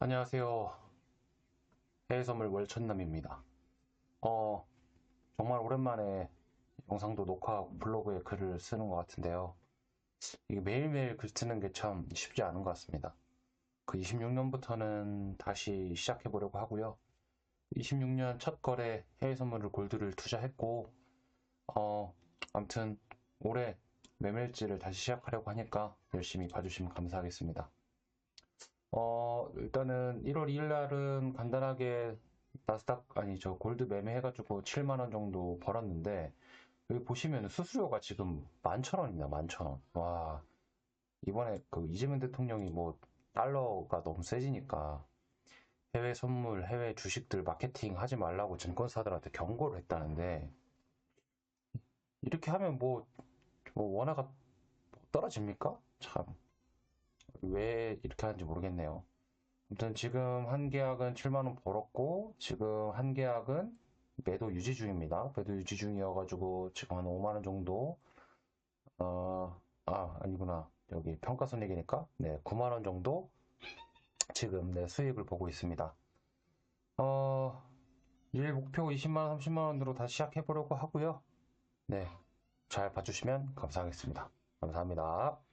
안녕하세요. 해외선물 월천남입니다. 어, 정말 오랜만에 영상도 녹화하고 블로그에 글을 쓰는 것 같은데요. 이게 매일매일 글 쓰는 게 참 쉽지 않은 것 같습니다. 그 26년부터는 다시 시작해 보려고 하고요. 26년 첫 거래 해외 선물을 골드를 투자했고, 어, 아무튼 올해 매매일지를 다시 시작하려고 하니까 열심히 봐주시면 감사하겠습니다. 어, 일단은 1월 2일 날은 간단하게 나스닥, 아니, 저 골드 매매해가지고 7만원 정도 벌었는데, 여기 보시면 수수료가 지금 11,000원입니다, 11,000원. 와, 이번에 그 이재명 대통령이 뭐, 달러가 너무 세지니까, 해외 선물, 해외 주식들 마케팅 하지 말라고 증권사들한테 경고를 했다는데, 이렇게 하면 뭐, 뭐 원화가 떨어집니까? 참. 왜 이렇게 하는지 모르겠네요. 아무튼 지금 한 계약은 7만원 벌었고, 지금 한 계약은 매도 유지 중입니다. 매도 유지 중이어가지고, 지금 한 5만원 정도, 어, 아, 아니구나. 여기 평가손익이니까, 네, 9만원 정도, 지금 네, 수익을 보고 있습니다. 어, 일 목표 20만원, 30만원으로 다시 시작해보려고 하고요. 네, 잘 봐주시면 감사하겠습니다. 감사합니다.